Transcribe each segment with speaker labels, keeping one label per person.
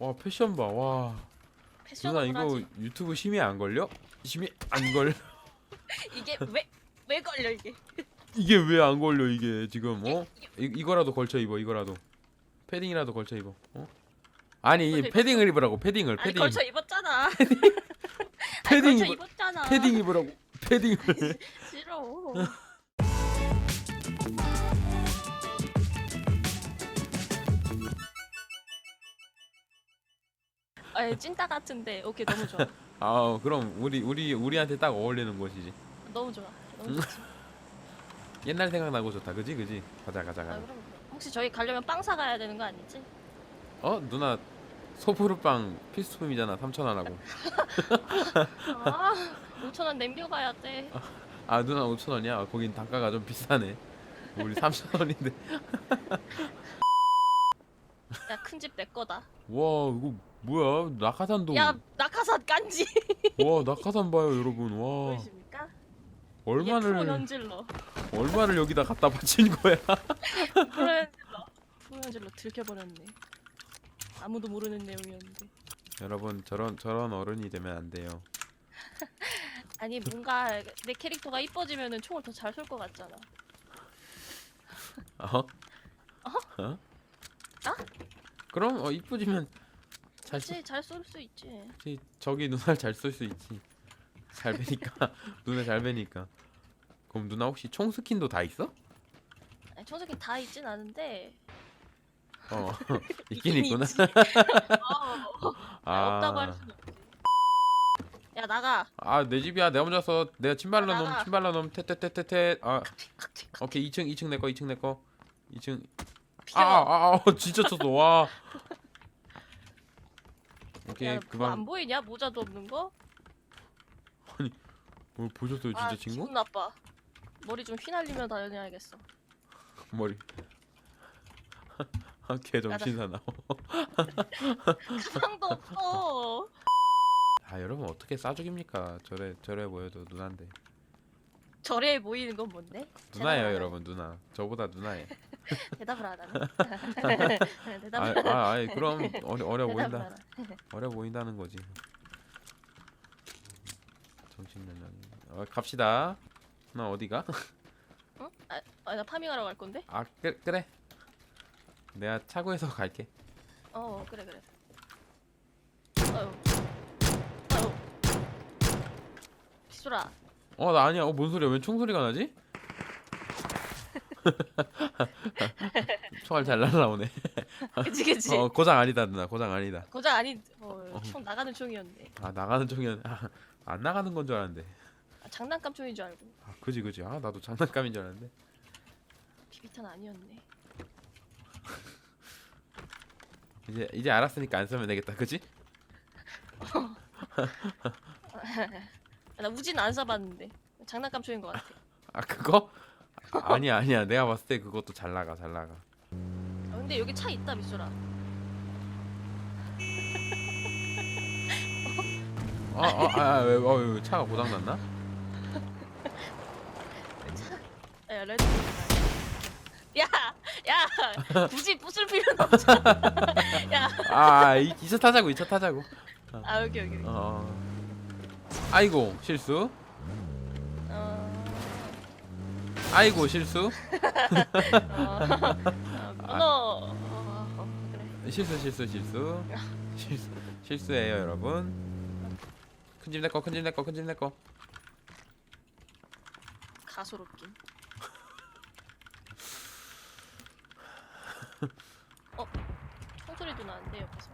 Speaker 1: 와 패션 봐. 와 누나 이거
Speaker 2: 하지.
Speaker 1: 유튜브 심의 안 걸려? 심의 안 걸려?
Speaker 2: 이게 왜 왜 걸려 이게?
Speaker 1: 이게 왜 안 걸려 이게 지금 어? 이, 이거라도 걸쳐 입어 이거라도 패딩이라도 걸쳐 입어 어? 아니
Speaker 2: 걸쳐
Speaker 1: 패딩을 입으라고 패딩을
Speaker 2: 아니
Speaker 1: 패딩
Speaker 2: 걸쳐 입었잖아. 아니,
Speaker 1: 패딩
Speaker 2: 걸쳐 입었잖아.
Speaker 1: 패딩 입으라고 패딩을
Speaker 2: 싫어. 아 찐따 같은데. 오케이 너무 좋아.
Speaker 1: 아 그럼 우리 우리 우리한테 딱 어울리는 곳이지.
Speaker 2: 너무 좋아.
Speaker 1: 음.
Speaker 2: 너무 좋지.
Speaker 1: 옛날 생각나고 좋다. 그지 그지? 가자 가자
Speaker 2: 아,
Speaker 1: 가자.
Speaker 2: 그럼 혹시 저희 가려면 빵 사가야 되는 거 아니지?
Speaker 1: 어 누나 소프루빵 필수품이잖아. 3천 원하고.
Speaker 2: 아 5천 원 남겨가야 돼.
Speaker 1: 아 누나 5천 원이야? 거긴 단가가 좀 비싸네. 우리 3천 원인데.
Speaker 2: 야 큰 집 내 거다.
Speaker 1: 와 이거 뭐야? 낙하산도.
Speaker 2: 야 낙하산 깐지.
Speaker 1: 와 낙하산 봐요 여러분. 와.
Speaker 2: 보이십니까? 이게 프로
Speaker 1: 얼마를
Speaker 2: 현질러.
Speaker 1: 얼마를 여기다 갖다 바친 거야?
Speaker 2: 프로 현질러. 프로 현질러 들켜버렸네. 아무도 모르는 내용이었는데.
Speaker 1: 여러분 저런 저런 어른이 되면 안 돼요.
Speaker 2: 아니 뭔가 내 캐릭터가 이뻐지면은 총을 더 잘 쏠 것 같잖아.
Speaker 1: 어? 어?
Speaker 2: 나?
Speaker 1: 그럼 어 이쁘지면 잘 쏘,
Speaker 2: 그렇지 잘쏠 수 있지.
Speaker 1: 지 저기 누나를 잘 쏠 수 있지. 잘 베니까. 눈에 잘 베니까. 그럼 누나 혹시 총 스킨도 다 있어?
Speaker 2: 아니 청소기 다 있진 않은데.
Speaker 1: 어 있긴
Speaker 2: 있긴
Speaker 1: 있구나.
Speaker 2: 있지. 어,
Speaker 1: 아,
Speaker 2: 없다고 할 수는 없지. 야 나가.
Speaker 1: 아 내 집이야. 내가 먼저 써 내가 침발로
Speaker 2: 나가.
Speaker 1: 놈 침발로 놈 테테테테테 아. 오케이 2층 2층 내거 2층 내거. 2층
Speaker 2: 비켜
Speaker 1: 아 아 아, 진짜 쳤어 와. 오케이
Speaker 2: 야, 그거
Speaker 1: 그만.
Speaker 2: 안 보이냐? 모자도 없는 거?
Speaker 1: 뭐 보셨어요 진짜
Speaker 2: 아,
Speaker 1: 친구?
Speaker 2: 기분 나빠. 머리 좀 휘날리며 다녀야겠어.
Speaker 1: 머리. 아개 정신 사나워
Speaker 2: 가방도 없어.
Speaker 1: 아 여러분 어떻게 싸죽입니까? 저래 저래 보여도 누나인데
Speaker 2: 저래 보이는 건 뭔데?
Speaker 1: 누나예요
Speaker 2: 대답을
Speaker 1: 여러분 누나. 저보다 누나예
Speaker 2: 안- 대답을 안 하네. 대답을
Speaker 1: 아, 아, 그럼 어려, 어려
Speaker 2: 대답을
Speaker 1: 보인다 어려 보인다는 거지. 정신 연령이. 어, 갑시다. 나 어디가?
Speaker 2: 응? 아, 아, 나 파밍하러 갈 건데?
Speaker 1: 아 그, 그래. 내가 차고에서 갈게.
Speaker 2: 어 그래 그래. 아유. 아유. 피소라
Speaker 1: 어 나 아니야. 어 뭔 소리야? 왜 총소리가 나지? 총알 잘 날라오네.
Speaker 2: 그치 그치.
Speaker 1: 어 고장 아니다 누나. 고장 아니다.
Speaker 2: 고장 아니 어, 총 나가는 총이었네
Speaker 1: 아 나가는 총이야 아, 안 나가는 건 줄 알았는데.
Speaker 2: 아, 장난감 총인 줄 알고.
Speaker 1: 아 그지 그지. 아 나도 장난감인 줄 알았는데.
Speaker 2: 비비탄 아니었네.
Speaker 1: 이제 이제 알았으니까 안 쓰면 되겠다. 그지?
Speaker 2: 아, 나 우진 안 써봤는데. 장난감 총인 것 같아.
Speaker 1: 아 그거? 아, 아니야 아니야. 내가 봤을 때 그것도 잘 나가 잘 나가.
Speaker 2: 아, 근데 여기 차 있다 미소라.
Speaker 1: 아아아왜 어, 왜 차가 고장 났나?
Speaker 2: 야 레드 야 야 굳이 부술 필요는 없잖아. 야
Speaker 1: 아 이, 이차 타자고 이 차 타자고.
Speaker 2: 아 여기 여기 여기.
Speaker 1: 어 아이고 실수.
Speaker 2: 어,
Speaker 1: 아이고 실수.
Speaker 2: 어, 문어. 어, 어,
Speaker 1: 실수 실수 실수. 실수 실수예요 여러분. 큰 집 내꺼 큰 집 내꺼 큰 집 내꺼
Speaker 2: 가소롭긴. 어 총소리도 나는데 옆에서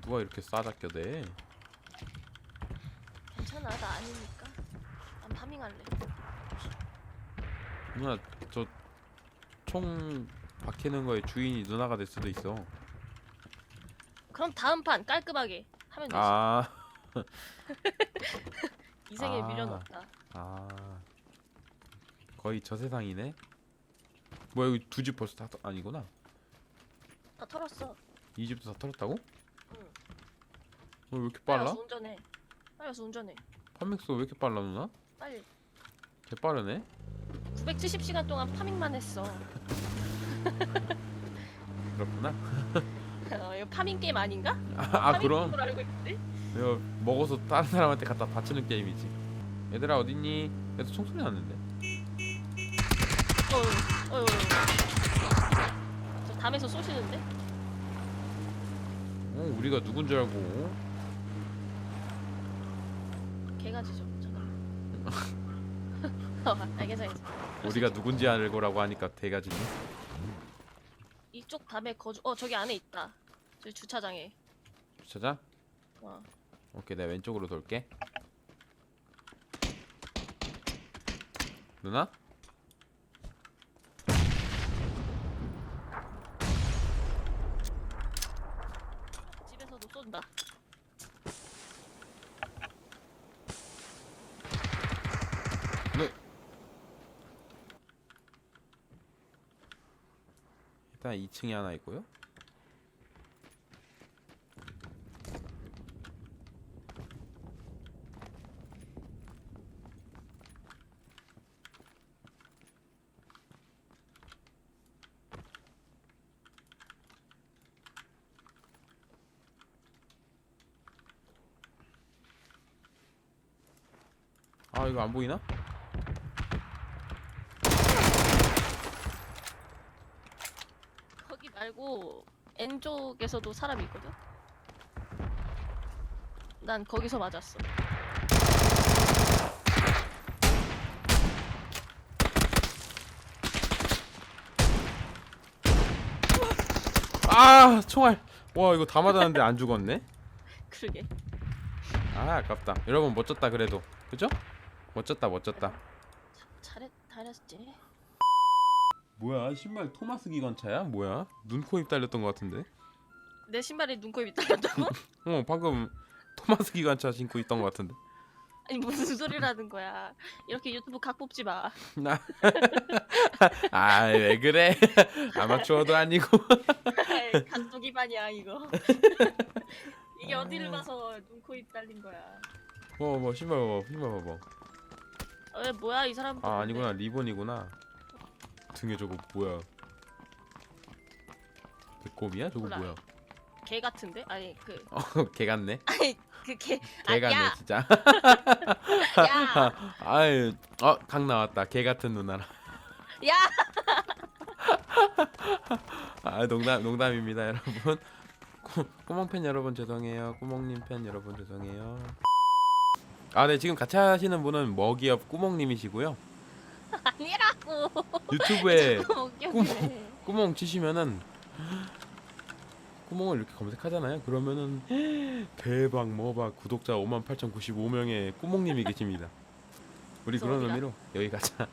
Speaker 1: 누가 이렇게 싸잡겨대?
Speaker 2: 괜찮아 나 아니니까. 난 파밍할래.
Speaker 1: 누나 저 총 박히는 거에 주인이 누나가 될 수도 있어.
Speaker 2: 그럼 다음 판 깔끔하게 하면 되지.
Speaker 1: 아.
Speaker 2: 이 생에
Speaker 1: 아.
Speaker 2: 미련없다.
Speaker 1: 아. 거의 저 세상이네. 뭐야 여기 두 집 벌써 다 털... 아니구나.
Speaker 2: 다 털었어.
Speaker 1: 이 집도 다 털었다고?
Speaker 2: 응.
Speaker 1: 어, 왜 이렇게
Speaker 2: 빨리
Speaker 1: 빨라?
Speaker 2: 와서 운전해 빨리 와서 운전해
Speaker 1: 판맥스 왜 이렇게 빨라 누나?
Speaker 2: 빨리
Speaker 1: 개 빠르네.
Speaker 2: 970시간 동안 파밍만 했어
Speaker 1: 있구나.
Speaker 2: 어, 이거 파밍 게임 아닌가?
Speaker 1: 아, 아
Speaker 2: 파밍
Speaker 1: 그럼
Speaker 2: 게임으로 알고 있는데.
Speaker 1: 이거 먹어서 다른 사람한테 갖다 바치는 게임이지. 얘들아 어딨니? 얘도 총소리 났는데.
Speaker 2: 어, 어, 어. 저 담에서 쏘시는데?
Speaker 1: 어 우리가 누군 줄 알고. 어?
Speaker 2: 개가 지죠. 잠깐만. 어, 알겠어, 알겠어.
Speaker 1: 우리가 누군지 알 거라고 하니까 대가지네.
Speaker 2: 이쪽 담에 거주. 어, 저기 안에 있다. 저기 주차장에.
Speaker 1: 찾아?
Speaker 2: 어.
Speaker 1: 오케이 내가 왼쪽으로 돌게. 누나?
Speaker 2: 집에서도 쏜다.
Speaker 1: 네. 일단 2층에 하나 있고요. 아 이거 안 보이나?
Speaker 2: 말고 N 쪽에서도 사람이 있거든. 난 거기서 맞았어.
Speaker 1: 아 총알 와 이거 다 맞았는데 안 죽었네
Speaker 2: 그러게.
Speaker 1: 아 아깝다 여러분 멋졌다 그래도 그죠? 멋졌다 멋졌다
Speaker 2: 잘했, 잘했지.
Speaker 1: 뭐야 신발 토마스 기관차야? 뭐야? 눈, 코, 입 달렸던 것 같은데
Speaker 2: 내 신발에 눈코입이 딸렸다고?
Speaker 1: 어 방금 토마스 기관차 신고 있던 것 같은데
Speaker 2: 아니 무슨 소리라는 거야. 이렇게 유튜브 각 뽑지 마.
Speaker 1: 아왜 그래 아마추어도 아니고
Speaker 2: 각도 기반이야 이거. 이게 어디를 봐서 눈코입 딸린 거야.
Speaker 1: 뭐뭐 신발 봐봐 신발 봐봐
Speaker 2: 어, 왜 뭐야 이 사람?
Speaker 1: 아 아니구나 리본이구나 등에 저거 뭐야? 배꼽이야? 저거
Speaker 2: 몰라.
Speaker 1: 뭐야?
Speaker 2: 개 같은데? 아니 그
Speaker 1: 어, 개 같네?
Speaker 2: 아니 그개
Speaker 1: 개 같네
Speaker 2: 야,
Speaker 1: 진짜.
Speaker 2: 야,
Speaker 1: 아유 어각 나왔다. 개 같은 누나라.
Speaker 2: 야.
Speaker 1: 아 농담 농담입니다 여러분. 꾸, 꾸멍 팬 여러분 죄송해요. 꾸멍님 팬 여러분 죄송해요. 아 네 지금 같이 하시는 분은 먹이업 꾸멍님이시고요.
Speaker 2: 아니라 고.
Speaker 1: 유튜브에
Speaker 2: 웃겨네.
Speaker 1: 꾸멍 치시면은 꾸멍을 이렇게 검색하잖아요 그러면은 대박 뭐박 구독자 58,095명의 꾸멍님이 계십니다 우리 그런
Speaker 2: 어디가?
Speaker 1: 의미로 여기 가자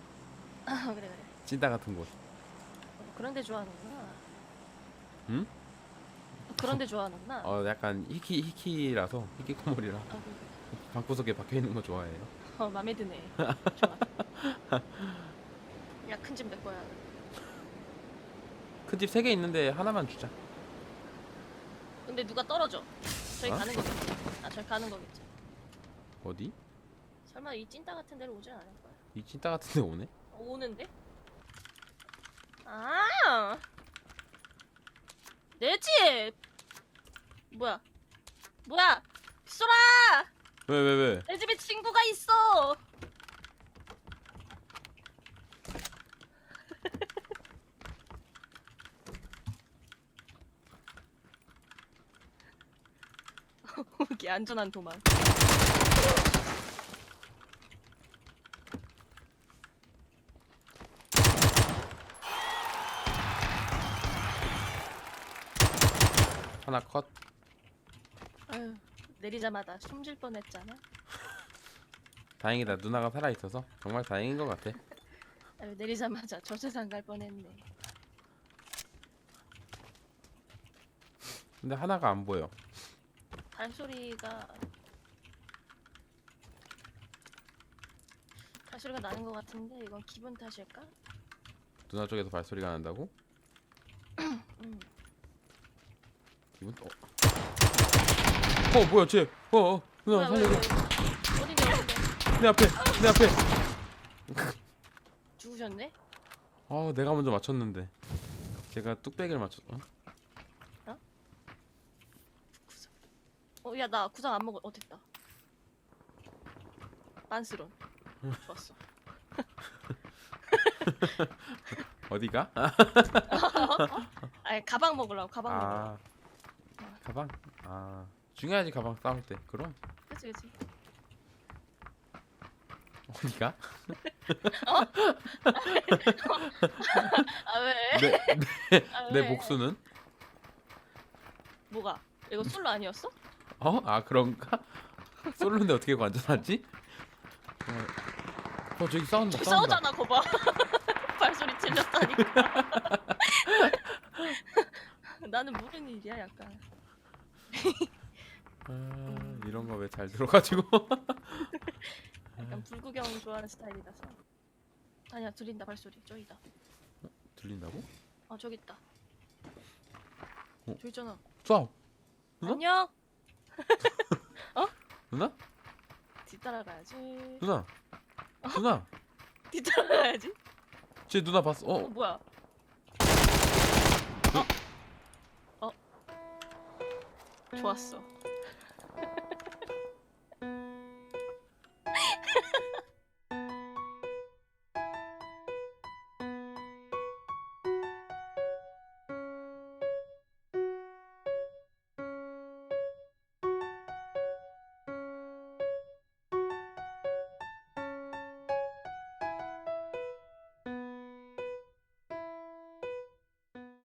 Speaker 2: 아 그래 그래.
Speaker 1: 찐따 같은 곳
Speaker 2: 어, 그런데 좋아하는구나.
Speaker 1: 응?
Speaker 2: 어, 그런데 좋아하는구나.
Speaker 1: 어 약간 히키 히키라서 히키 코모리라
Speaker 2: 아, 그래, 그래.
Speaker 1: 방구석에 박혀 있는 거 좋아해요
Speaker 2: 어 마음에 드네. 좋아. 야 큰 집 내 거야.
Speaker 1: 큰 집 세 개 있는데 하나만 주자
Speaker 2: 근데 누가 떨어져? 저희
Speaker 1: 어?
Speaker 2: 가는 거겠지. 아 저희 가는 거겠지.
Speaker 1: 어디?
Speaker 2: 설마 이 찐따 같은 데로 오진 않을 거야.
Speaker 1: 이 찐따 같은 데 오네?
Speaker 2: 어, 오는데? 아! 내 집! 뭐야? 뭐야? 쏘라!
Speaker 1: 왜 왜 왜?
Speaker 2: 내 집에 친구가 있어! 이게 안전한 도망.
Speaker 1: 하나 컷
Speaker 2: 아유, 내리자마자 숨질 뻔했잖아.
Speaker 1: 다행이다 누나가 살아 있어서 정말 다행인 것 같아
Speaker 2: 아유, 내리자마자 저 세상 갈 뻔했네.
Speaker 1: 근데 하나가 안 보여
Speaker 2: 발소리가 발소리가 나는 것 같은데 이건 기분 탓일까?
Speaker 1: 누나 쪽에서 발소리가 난다고?
Speaker 2: 음.
Speaker 1: 기분 어, 어 뭐야 쟤 어, 어 누나
Speaker 2: 뭐야, 왜,
Speaker 1: 살려줘
Speaker 2: 어딘데?
Speaker 1: 내 앞에 내 앞에
Speaker 2: 죽으셨네?
Speaker 1: 아 내가 먼저 맞췄는데 제가 뚝배기를 맞췄 어?
Speaker 2: 어, 야, 나 구상 안 먹어. 어, 됐다. 빤스런. 좋았어.
Speaker 1: 어디가? 아,
Speaker 2: 아니, 가방 먹으려고, 가방 먹으려고.
Speaker 1: 아 가방. 아 중요하지 가방 싸울 때. 그럼
Speaker 2: 그치, 그치.
Speaker 1: 어디가?
Speaker 2: 아, 왜?
Speaker 1: 내
Speaker 2: 아,
Speaker 1: 내
Speaker 2: 왜?
Speaker 1: 목수는?
Speaker 2: 뭐가? 이거 솔로 아니었어?
Speaker 1: 어? 아 그런가? 솔로인데 어떻게 관전하지? 어, 어 저기 싸운다 싸운다
Speaker 2: 싸우잖아, 거봐. 발소리 질렸다니까. 나는 모르는 일이야, 약간.
Speaker 1: 아, 이런 거 왜 잘 들어가지고
Speaker 2: 약간 불구경 좋아하는 스타일이라서. 아니야, 들린다, 발소리. 저기다.
Speaker 1: 들린다고?
Speaker 2: 아, 저기 있다.
Speaker 1: 어?
Speaker 2: 저기 있잖아.
Speaker 1: 쏴 누나?
Speaker 2: 안녕.
Speaker 1: 누나?
Speaker 2: 뒤따라가야지.
Speaker 1: 누나 누나
Speaker 2: 뒤따라가야지.
Speaker 1: 쟤 누나 봤어
Speaker 2: 어,
Speaker 1: 어
Speaker 2: 뭐야? 어? 어? 좋았어.